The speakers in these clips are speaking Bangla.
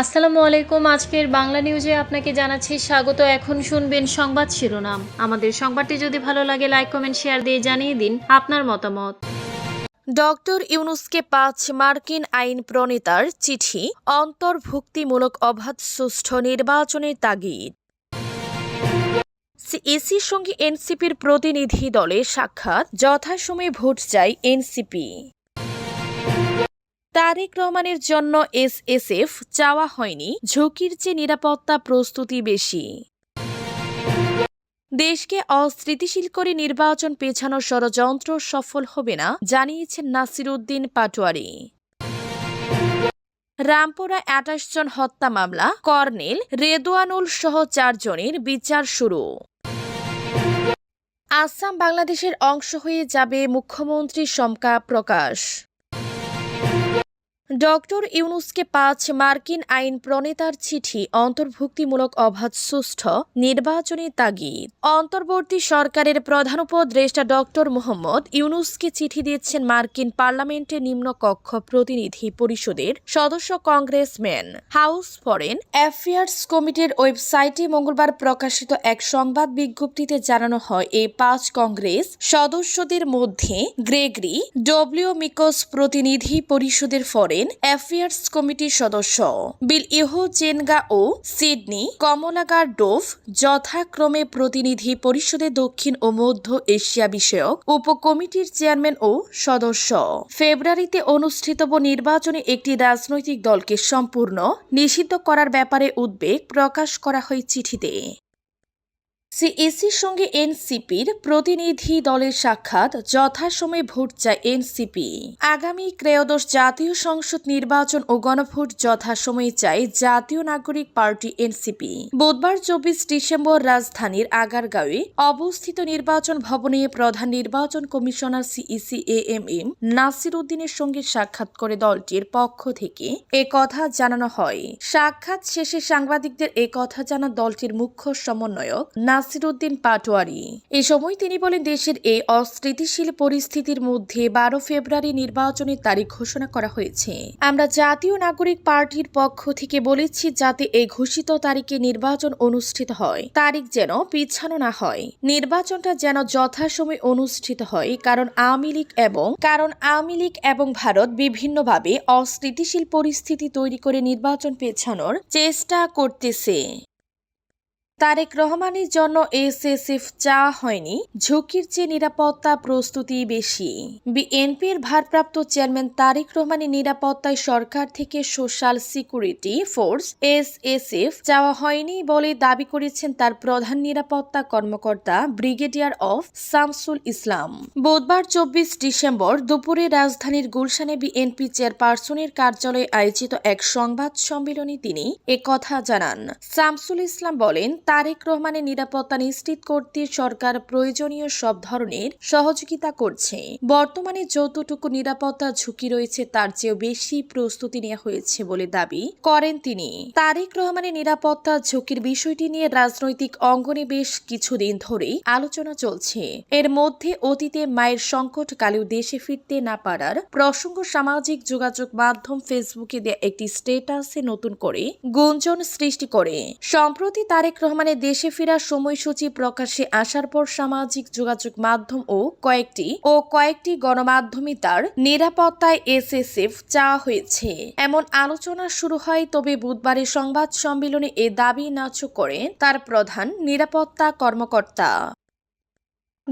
আসসালামু আলাইকুম। আজকের বাংলা নিউজে আপনাকে জানাচ্ছি স্বাগত। এখন শুনবেন সংবাদ শিরোনাম। আমাদের সংবাদটি যদি ভালো লাগে লাইক কমেন্ট শেয়ার দিয়ে জানিয়ে দিন আপনার মতামত। ডক্টর ইউনুসকে পাঁচ মার্কিন আইন প্রণেতার চিঠি, অন্তর্ভুক্তিমূলক অবাধ সুষ্ঠু নির্বাচনের তাগিদ। ইসির সঙ্গে এনসিপির প্রতিনিধি দলের সাক্ষাৎ, যথাসময়ে ভোট চাই এনসিপি। তারেক রহমানের জন্য এসএসএফ চাওয়া হয়নি, ঝুঁকির চেয়ে নিরাপত্তা প্রস্তুতি বেশি। দেশকে অস্থিতিশীল করে নির্বাচন পেছানোর ষড়যন্ত্র সফল হবে না, জানিয়েছেন নাসির উদ্দিন পাটোয়ারি। রামপুরা আঠাশ জন হত্যা মামলা, কর্নেল রেদোয়ানুল সহ চারজনের বিচার শুরু। আসাম বাংলাদেশের অংশ হয়ে যাবে মুখ্যমন্ত্রী শমকা প্রকাশ। ডক্টর ইউনুসকে পাঁচ মার্কিন আইন প্রণেতার চিঠি অন্তর্ভুক্তিমূলক অবাধ সুষ্ঠু নির্বাচনী তাগিদ। অন্তর্বর্তী সরকারের প্রধান উপদেষ্টা ডক্টর মোহাম্মদ ইউনুসকে চিঠি দিয়েছেন মার্কিন পার্লামেন্টের নিম্নকক্ষ প্রতিনিধি পরিষদের সদস্য কংগ্রেসম্যান। হাউস ফরেন অ্যাফেয়ার্স কমিটির ওয়েবসাইটে মঙ্গলবার প্রকাশিত এক সংবাদ বিজ্ঞপ্তিতে জানানো হয়, এই পাঁচ কংগ্রেস সদস্যদের মধ্যে গ্রেগরি, ডব্লিউ মিকস প্রতিনিধি পরিষদের ফরেন অ্যাফেয়ার্স কমিটির সদস্য। বিল ইহো, চেনগা ও সিডনি, কমলাগার ডোভ যথাক্রমে প্রতিনিধি পরিষদে দক্ষিণ ও মধ্য এশিয়া বিষয়ক উপকমিটির চেয়ারম্যান ও সদস্য। ফেব্রুয়ারিতে অনুষ্ঠিতব্য নির্বাচনে একটি রাজনৈতিক দলকে সম্পূর্ণ নিষিদ্ধ করার ব্যাপারে উদ্বেগ প্রকাশ করা হয় চিঠিতে। সিইসির সঙ্গে এনসিপির প্রতিনিধি দলের সাক্ষাৎ যথাসময়ে ভোট চায় এনসিপি। আগামী ক্রেয়দশ জাতীয় সংসদ নির্বাচন ও গণভোট যথাসময়ে চায় জাতীয় নাগরিক পার্টি এনসিপি। বুধবার চব্বিশ ডিসেম্বর রাজধানীর আগারগাঁওয়ে অবস্থিত নির্বাচন ভবনে প্রধান নির্বাচন commissioner CEC A M M Nasir উদ্দিনের সঙ্গে সাক্ষাৎ করে দলটির পক্ষ থেকে এ কথা জানানো হয়। সাক্ষাৎ শেষে সাংবাদিকদের এ কথা জানান দলটির মুখ্য সমন্বয়ক নাসির উদ্দিন পাটোয়ারি। এ সময় তিনি বলেন, দেশের এই অস্থিতিশীল পরিস্থিতির মধ্যে বারো ফেব্রুয়ারি নির্বাচনের তারিখ ঘোষণা করা হয়েছে। আমরা জাতীয় নাগরিক পার্টির পক্ষ থেকে বলেছি, যাতে এই ঘোষিত তারিখে নির্বাচন অনুষ্ঠিত হয়। তারিখ যেন পিছানো না হয়। নির্বাচনটা যেন যথাসময়ে অনুষ্ঠিত হয়, কারণ আওয়ামী লীগ এবং, কারণ আওয়ামী লীগ এবং ভারত বিভিন্নভাবে অস্থিতিশীল পরিস্থিতি তৈরি করে নির্বাচন পেছানোর চেষ্টা করতেছে। তারেক রহমানের জন্য এসএসএফ চাওয়া হয়নি। ঝুঁকির চেয়ে নিরাপত্তা প্রস্তুতি বেশি। বিএনপির ভারপ্রাপ্ত চেয়ারম্যান তারেক রহমানের নিরাপত্তায় সরকার থেকে সোশ্যাল সিকিউরিটি ফোর্স এসএসএফ চাওয়া হয়নি বলে দাবি করেছেন তার প্রধান নিরাপত্তা কর্মকর্তা ব্রিগেডিয়ার অফ শামসুল ইসলাম। বুধবার চব্বিশ ডিসেম্বর দুপুরে রাজধানীর গুলশানে বিএনপি চেয়ারপারসনের কার্যালয়ে আয়োজিত এক সংবাদ সম্মেলনে তিনি একথা জানান। শামসুল ইসলাম বলেন তারেক রহমানের নিরাপত্তা নিশ্চিত করতে সরকার প্রয়োজনীয় সব ধরনের সহযোগিতা করছে। বর্তমানে যতটুকু নিরাপত্তা ঝুঁকি রয়েছে, তার চেয়েও বেশি প্রস্তুতি নেওয়া হয়েছে বলে দাবি করেন তিনি। তারেক রহমানের নিরাপত্তা ঝুঁকির বিষয়টি নিয়ে রাজনৈতিক অঙ্গনে বেশ কিছুদিন ধরেই আলোচনা চলছে। এর মধ্যে অতীতে মায়ের সংকট সংকটকালেও দেশে ফিরতে না পারার প্রসঙ্গ সামাজিক যোগাযোগ মাধ্যম ফেসবুকে দেয়া একটি স্টেটাসে নতুন করে গুঞ্জন সৃষ্টি করে। সম্প্রতি তারেক রহমানের দেশে ফেরার সময়সূচি প্রকাশে আসার পর সামাজিক যোগাযোগ মাধ্যম ও কয়েকটি ও কয়েকটি গণমাধ্যমে তার নিরাপত্তায় এসএসএফ চাওয়া হয়েছে। এমন আলোচনা শুরু হয়, তবে বুধবারের সংবাদ সম্মেলনে এ দাবি নাচ করেন তার প্রধান নিরাপত্তা কর্মকর্তা।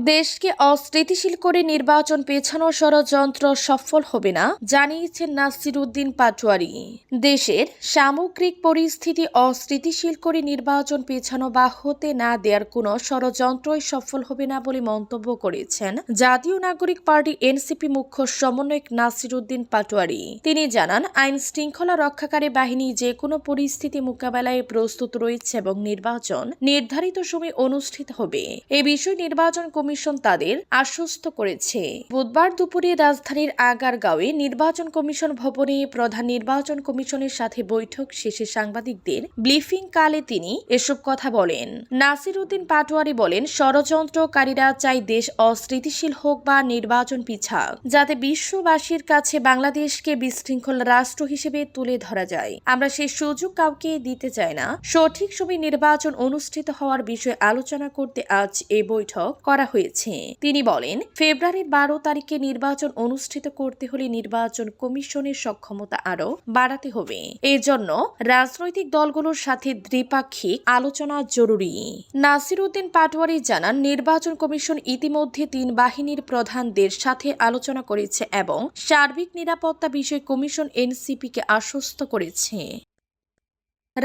দেশকে অস্থিতিশীল করে নির্বাচন পেছানোর ষড়যন্ত্র সফল হবে না, জানিয়েছেন নাসির উদ্দিন পাটোয়ারি। দেশের সামগ্রিক পরিস্থিতি অস্থিতিশীল করে নির্বাচন পেছানো বা হতে না দেওয়ার কোনো ষড়যন্ত্রই সফল হবে না বলে মন্তব্য করেছেন জাতীয় নাগরিক পার্টি এনসিপি মুখ্য সমন্বয়ক নাসির উদ্দিন পাটোয়ারি। তিনি জানান, আইন শৃঙ্খলা রক্ষাকারী বাহিনী যে কোনো পরিস্থিতি মোকাবেলায় প্রস্তুত রয়েছে এবং নির্বাচন নির্ধারিত সময় অনুষ্ঠিত হবে। এ বিষয়ে নির্বাচন কমিশন কমিশন তাদের আশ্বস্ত করেছে। বুধবার দুপুরে রাজধানীর আগারগাঁওয়ে নির্বাচন কমিশন ভবনে প্রধান নির্বাচন কমিশনের সাথে বৈঠক শেষে সাংবাদিকদের ব্রিফিং কালে তিনি এসব কথা বলেন। নাসির উদ্দিন পাটোয়ারি বলেন, ষড়যন্ত্রকারীরা চাই দেশ অস্থিতিশীল হোক বা নির্বাচন পিছাক, যাতে বিশ্ববাসীর কাছে বাংলাদেশকে বিশৃঙ্খল রাষ্ট্র হিসেবে তুলে ধরা যায়। আমরা সেই সুযোগ কাউকে দিতে চাই না। সঠিক সময় নির্বাচন অনুষ্ঠিত হওয়ার বিষয়ে আলোচনা করতে আজ এই বৈঠক করা হয়েছে। তিনি বলেন, ফেব্রুয়ারির বারো তারিখে নির্বাচন অনুষ্ঠিত করতে হলে নির্বাচন কমিশনের সক্ষমতা আরও বাড়াতে হবে। এই জন্য রাজনৈতিক দলগুলোর সাথে দ্বিপাক্ষিক আলোচনা জরুরি। নাসির উদ্দিন পাটোয়ারি জানান, নির্বাচন কমিশন ইতিমধ্যে তিন বাহিনীর প্রধানদের সাথে আলোচনা করেছে এবং সার্বিক নিরাপত্তা বিষয়ে কমিশন এনসিপিকে আশ্বস্ত করেছে।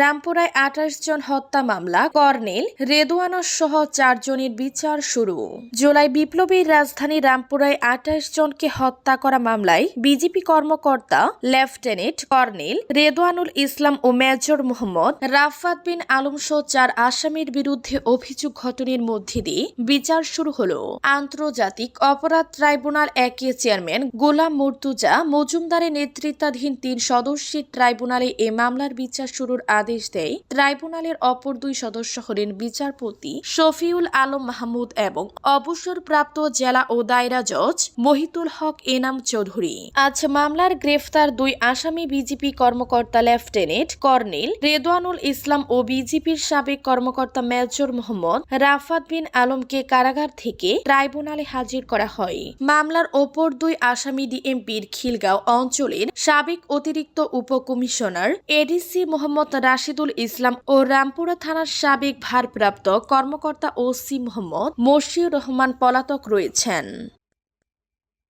রামপুরায় আঠাশ জন হত্যা মামলা, কর্নেল রেদোয়ানা সহ চারজনের বিচার শুরু। জুলাই বিপ্লবীর রাজধানী রামপুরায় আঠাশ জনকে হত্যা করা মামলায় বিজেপি কর্মকর্তা, লেফটেন্যান্ট কর্নেল রেদওয়ানুল ইসলাম ও মেজর মোহাম্মদ রাফাত বিন আলম সহ চার আসামির বিরুদ্ধে অভিযোগ ঘটনের মধ্যে দিয়ে বিচার শুরু হলো। আন্তর্জাতিক অপরাধ ট্রাইব্যুনাল একের চেয়ারম্যান গোলাম মুর্তুজা মজুমদারের নেতৃত্বাধীন তিন সদস্যের ট্রাইব্যুনালে এ মামলার বিচার শুরুর আদেশ দেয়। ট্রাইব্যুনালের অপর দুই সদস্য হলেন বিচারপতি শফিউল আলম মাহমুদ এবং অবসরপ্রাপ্ত জেলা ও দায়রা জজ মহিতুল হক এনাম চৌধুরী। আজ মামলার গ্রেফতার দুই আসামি বিজেপি কর্মকর্তা লেফটেন্যান্ট কর্নেল রেদওয়ানুল ইসলাম ও বিজেপির সাবেক কর্মকর্তা মেজর মোহাম্মদ রাফাত বিন আলমকে কারাগার থেকে ট্রাইব্যুনালে হাজির করা হয়। মামলার ওপর দুই আসামি ডিএমপির খিলগাঁও অঞ্চলের সাবেক অতিরিক্ত উপকমিশনার এডিসি মোহাম্মদ রাশিদুল ইসলাম ও রামপুরা থানার সাবেক ভারপ্রাপ্ত কর্মকর্তা ওসি মোহাম্মদ মশিউর রহমান পলাতক রয়েছেন।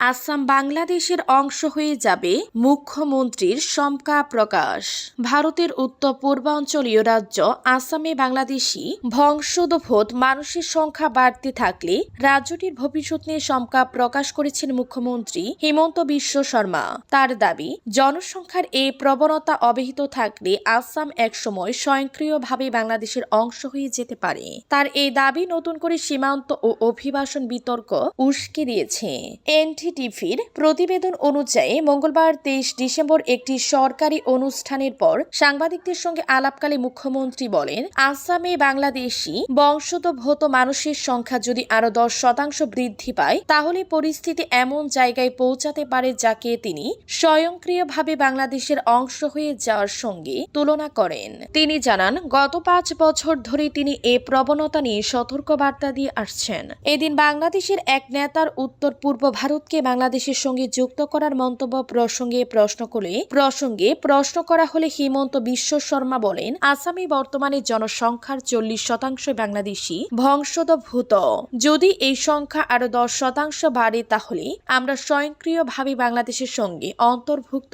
আসাম বাংলাদেশের অংশ হয়ে যাবে মুখ্যমন্ত্রীর শঙ্কা প্রকাশ। ভারতের উত্তর পূর্বাঞ্চলীয় রাজ্য আসামে বাংলাদেশি বংশোদ্ভূত মানুষের সংখ্যা বাড়তে থাকলে রাজ্যটির ভবিষ্যৎ নিয়ে শঙ্কা প্রকাশ করেছেন মুখ্যমন্ত্রী হিমন্ত বিশ্ব শর্মা। তার দাবি, জনসংখ্যার এই প্রবণতা অব্যাহত থাকলে আসাম একসময় স্বয়ংক্রিয়ভাবে বাংলাদেশের অংশ হয়ে যেতে পারে। তার এই দাবি নতুন করে সীমান্ত ও অভিবাসন বিতর্ক উস্কে দিয়েছে। এনটিটিভির প্রতিবেদন অনুযায়ী মঙ্গলবার তেইশ ডিসেম্বর একটি সরকারি অনুষ্ঠানের পর সাংবাদিকদের সঙ্গে আলাপকালে মুখ্যমন্ত্রী বলেন, আসামে বাংলাদেশি বংশোদ্ভূত মানুষের সংখ্যা যদি আরও দশ শতাংশ বৃদ্ধি পায়, তাহলে পরিস্থিতি এমন জায়গায় পৌঁছাতে পারে যাকে তিনি স্বয়ংক্রিয়ভাবে বাংলাদেশের অংশ হয়ে যাওয়ার সঙ্গে তুলনা করেন। তিনি জানান, গত পাঁচ বছর ধরে তিনি এ প্রবণতা নিয়ে সতর্কবার্তা দিয়ে আসছেন। এদিন বাংলাদেশের এক নেতার উত্তর পূর্ব ভারতকে বাংলাদেশের সঙ্গে যুক্ত করার মন্তব্য প্রসঙ্গে প্রশ্ন করলে, প্রসঙ্গে প্রশ্ন করা হলে হিমন্ত বিশ্ব শর্মা বলেন, আসামি বর্তমানে জনসংখ্যার চল্লিশ শতাংশ বাংলাদেশি ভূত যদি এই সংখ্যা আরও দশ শতাংশ বাড়ে তাহলে আমরা স্বয়ংক্রিয়ভাবে বাংলাদেশের সঙ্গে অন্তর্ভুক্ত